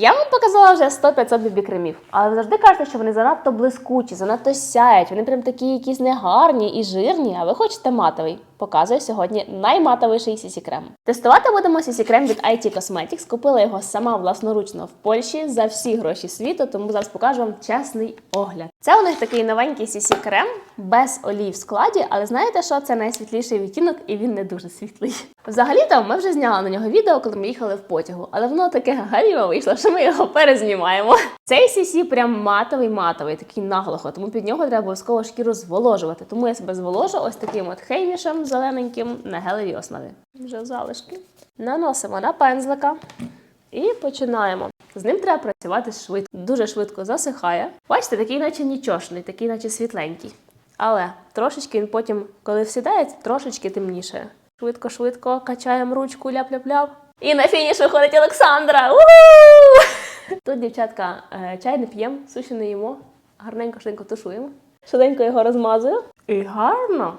Я вам показала вже 100-500 бібі-кремів, але завжди кажете, що вони занадто блискучі, занадто сяють, вони прям такі якісь негарні і жирні, а ви хочете матовий. Показую сьогодні найматовіший сісі крем. Тестувати будемо сісі крем від IT Cosmetics. Купила його сама власноручно в Польщі за всі гроші світу, тому зараз покажу вам чесний огляд. Це у них такий новенький сісі крем без олій в складі, але знаєте що? Це найсвітліший відтінок і він не дуже світлий. Взагалі-то ми вже зняли на нього відео, коли ми їхали в потягу, але воно таке гаріво вийшло, що ми його перезнімаємо. Цей сісі прям матовий матовий, такий наглухо, тому під нього треба обов'язково шкіру зволожувати. Тому я себе зволожу ось таким от хеймішем зелененьким на гелевій основі. Вже залишки. Наносимо на пензлика і починаємо. З ним треба працювати швидко. Дуже швидко засихає. Бачите, такий, наче нічошний, такий, наче світленький. Але трошечки він потім, коли всідається, трошечки темніше. Швидко-швидко качаємо ручку, ляп-ляп-ляп. І на фініш виходить Олександра. у Тут, дівчатка, е, чай не п'ємо, суші не їмо, гарненько швиденько тушуємо. Швиденько його розмазую. І гарно.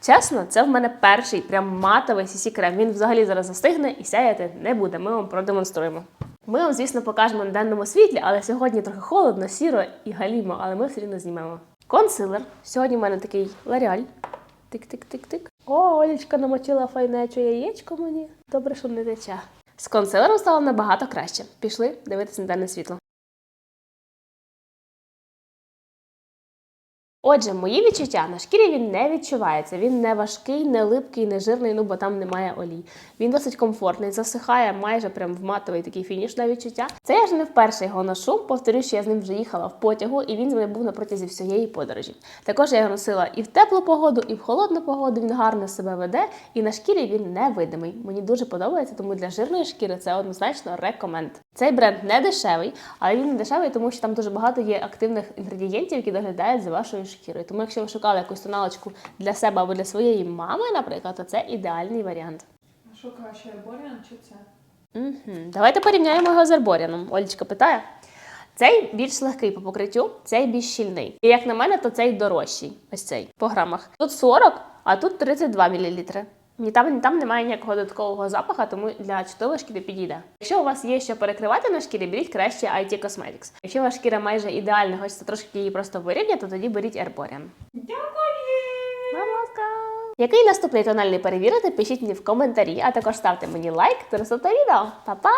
Чесно, це в мене перший прям матовий сісі крем. Він взагалі зараз застигне і сяяти не буде. Ми вам продемонструємо. Ми вам, звісно, покажемо на денному світлі, але сьогодні трохи холодно, сіро і галімо, але ми все рівно знімемо. Консилер. Сьогодні в мене такий ларіаль. Тик-тик-тик-тик. О, Олічка намочила файнече яєчко мені. Добре, що не тече. З консилером стало набагато краще. Пішли дивитися на дальне світло. Отже, мої відчуття на шкірі він не відчувається. Він не важкий, не липкий, не жирний, ну бо там немає олій. Він досить комфортний, засихає майже прям в матовий такий фініш на відчуття. Це я ж не вперше його ношу. Повторюю, що я з ним вже їхала в потягу, і він з мене був на протязі всієї подорожі. Також я його носила і в теплу погоду, і в холодну погоду. Він гарно себе веде, і на шкірі він не видимий. Мені дуже подобається, тому для жирної шкіри це однозначно рекоменд. Цей бренд не дешевий, але він не дешевий, тому що там дуже багато є активних інгредієнтів, які доглядають за вашою шкірою. Тому якщо ви шукали якусь тоналочку для себе або для своєї мами, наприклад, то це ідеальний варіант. А що краще, Арборіан чи це? Угу. Давайте порівняємо його з Арборіаном. Олічка питає. Цей більш легкий по покриттю, цей більш щільний. І як на мене, то цей дорожчий. Ось цей по грамах. Тут 40, а тут 32 мл. Ні там, ні там немає ніякого додаткового запаха, тому для чутової шкіри підійде. Якщо у вас є що перекривати на шкірі, беріть краще IT Cosmetics. Якщо ваша шкіра майже ідеальна, хочеться трошки її просто вирівняти, то тоді беріть Herborian. Дякую! Який наступний тональний перевірити, пишіть мені в коментарі, а також ставте мені лайк та наступне відео. Па-па!